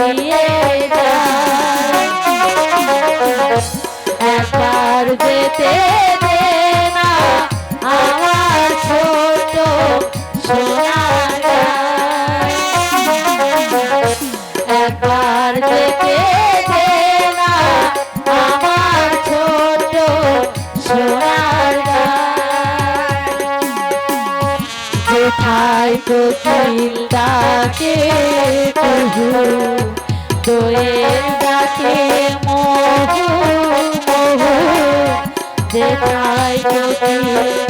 দিয়ে যায়। একবার যেতে কোথায় কোকিল ডাকে কুহু দোয়েল ডাকে মোহু মোহু কোথায় কোকিল